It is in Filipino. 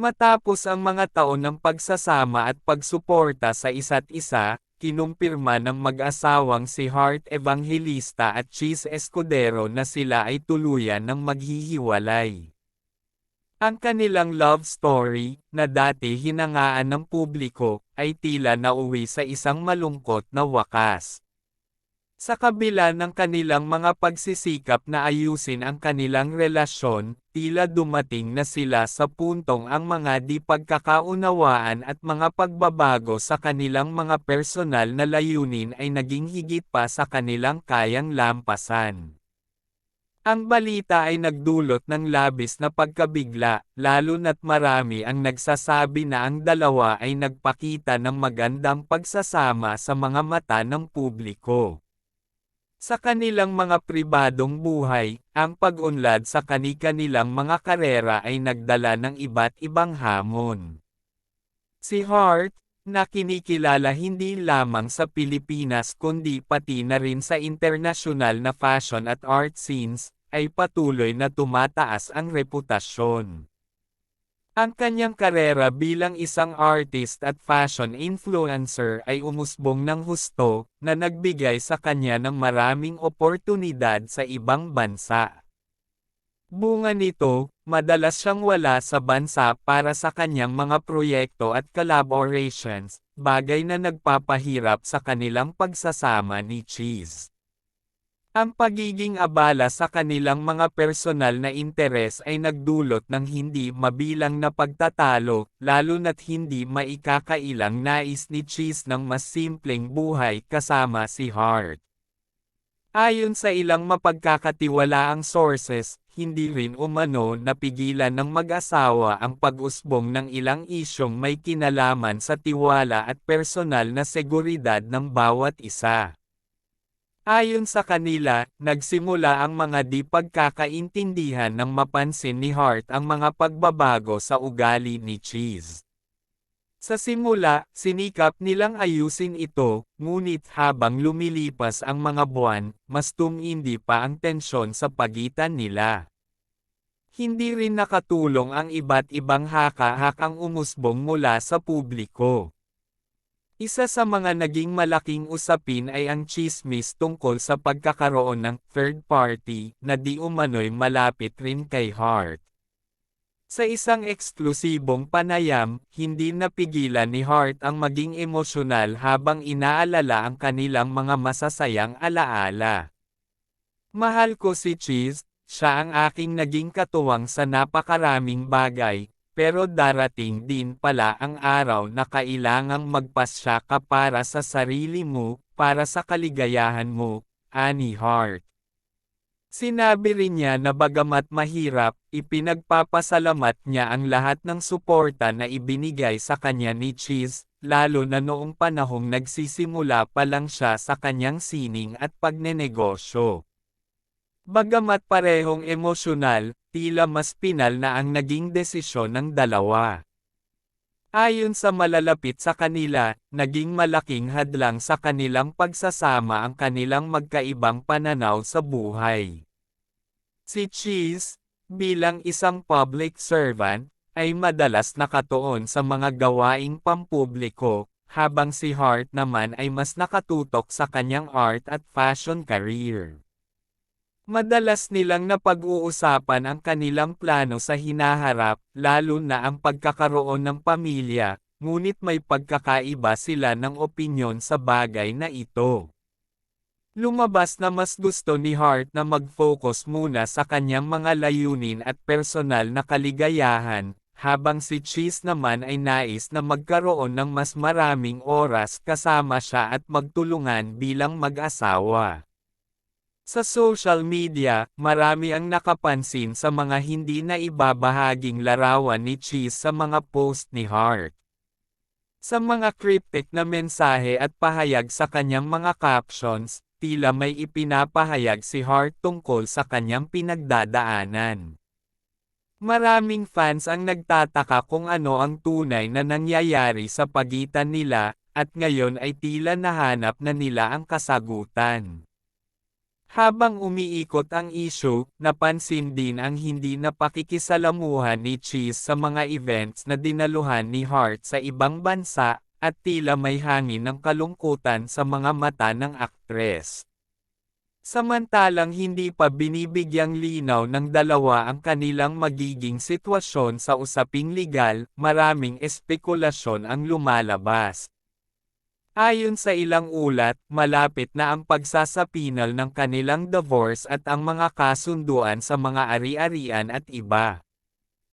Matapos ang mga taon ng pagsasama at pagsuporta sa isa't isa, kinumpirma ng mag-asawang si Hart Evangelista at Cheese Escudero na sila ay tuluyan ng maghihiwalay. Ang kanilang love story, na dati hinangaan ng publiko, ay tila nauwi sa isang malungkot na wakas. Sa kabila ng kanilang mga pagsisikap na ayusin ang kanilang relasyon, tila dumating na sila sa puntong ang mga di pagkakaunawaan at mga pagbabago sa kanilang mga personal na layunin ay naging higit pa sa kanilang kayang lampasan. Ang balita ay nagdulot ng labis na pagkabigla, lalo na't marami ang nagsasabi na ang dalawa ay nagpakita ng magandang pagsasama sa mga mata ng publiko. Sa kanilang mga pribadong buhay, ang pag-unlad sa kani-kanilang mga karera ay nagdala ng iba't ibang hamon. Si Hart, na kinikilala hindi lamang sa Pilipinas kundi pati na rin sa internasyonal na fashion at art scenes, ay patuloy na tumataas ang reputasyon. Ang kanyang karera bilang isang artist at fashion influencer ay umusbong ng husto, na nagbigay sa kanya ng maraming oportunidad sa ibang bansa. Bunga nito, madalas siyang wala sa bansa para sa kanyang mga proyekto at collaborations, bagay na nagpapahirap sa kanilang pagsasama ni Cheese. Ang pagiging abala sa kanilang mga personal na interes ay nagdulot ng hindi mabilang na pagtatalo, lalo na't hindi maikakailang nais ni Cheese ng mas simpleng buhay kasama si Hart. Ayon sa ilang mapagkakatiwalaang sources, hindi rin umano napigilan ng mag-asawa ang pag-usbong ng ilang isyong may kinalaman sa tiwala at personal na seguridad ng bawat isa. Ayon sa kanila, nagsimula ang mga di pagkakaintindihan nang mapansin ni Hart ang mga pagbabago sa ugali ni Cheese. Sa simula, sinikap nilang ayusin ito, ngunit habang lumilipas ang mga buwan, mas tumindi pa ang tensyon sa pagitan nila. Hindi rin nakatulong ang iba't ibang haka-hakang umusbong mula sa publiko. Isa sa mga naging malaking usapin ay ang chismis tungkol sa pagkakaroon ng third party na di umano'y malapit rin kay Hart. Sa isang eksklusibong panayam, hindi napigilan ni Hart ang maging emosyonal habang inaalala ang kanilang mga masasayang alaala. Mahal ko si Cheese, siya ang aking naging katuwang sa napakaraming bagay, pero darating din pala ang araw na kailangang magpasya ka para sa sarili mo, para sa kaligayahan mo, Annie Hart. Sinabi rin niya na bagamat mahirap, ipinagpapasalamat niya ang lahat ng suporta na ibinigay sa kanya ni Cheese, lalo na noong panahong nagsisimula pa lang siya sa kanyang sining at pagnenegosyo. Bagamat parehong emosyonal, tila mas pinal na ang naging desisyon ng dalawa. Ayon sa malalapit sa kanila, naging malaking hadlang sa kanilang pagsasama ang kanilang magkaibang pananaw sa buhay. Si Cheese, bilang isang public servant, ay madalas nakatuon sa mga gawaing pampubliko, habang si Hart naman ay mas nakatutok sa kanyang art at fashion career. Madalas nilang napag-uusapan ang kanilang plano sa hinaharap, lalo na ang pagkakaroon ng pamilya, ngunit may pagkakaiba sila ng opinyon sa bagay na ito. Lumabas na mas gusto ni Hart na mag-focus muna sa kanyang mga layunin at personal na kaligayahan, habang si Cheese naman ay nais na magkaroon ng mas maraming oras kasama siya at magtulungan bilang mag-asawa. Sa social media, marami ang nakapansin sa mga hindi na ibabahaging larawan ni Cheese sa mga post ni Hart. Sa mga cryptic na mensahe at pahayag sa kanyang mga captions, tila may ipinapahayag si Hart tungkol sa kanyang pinagdadaanan. Maraming fans ang nagtataka kung ano ang tunay na nangyayari sa pagitan nila, at ngayon ay tila nahanap na nila ang kasagutan. Habang umiikot ang issue, napansin din ang hindi na pakikisalamuhan ni Cheese sa mga events na dinaluhan ni Hart sa ibang bansa, at tila may hangin ng kalungkutan sa mga mata ng aktres. Samantalang hindi pa binibigyang linaw ng dalawa ang kanilang magiging sitwasyon sa usaping legal, maraming espekulasyon ang lumalabas. Ayon sa ilang ulat, malapit na ang pagsasapinal ng kanilang divorce at ang mga kasunduan sa mga ari-arian at iba.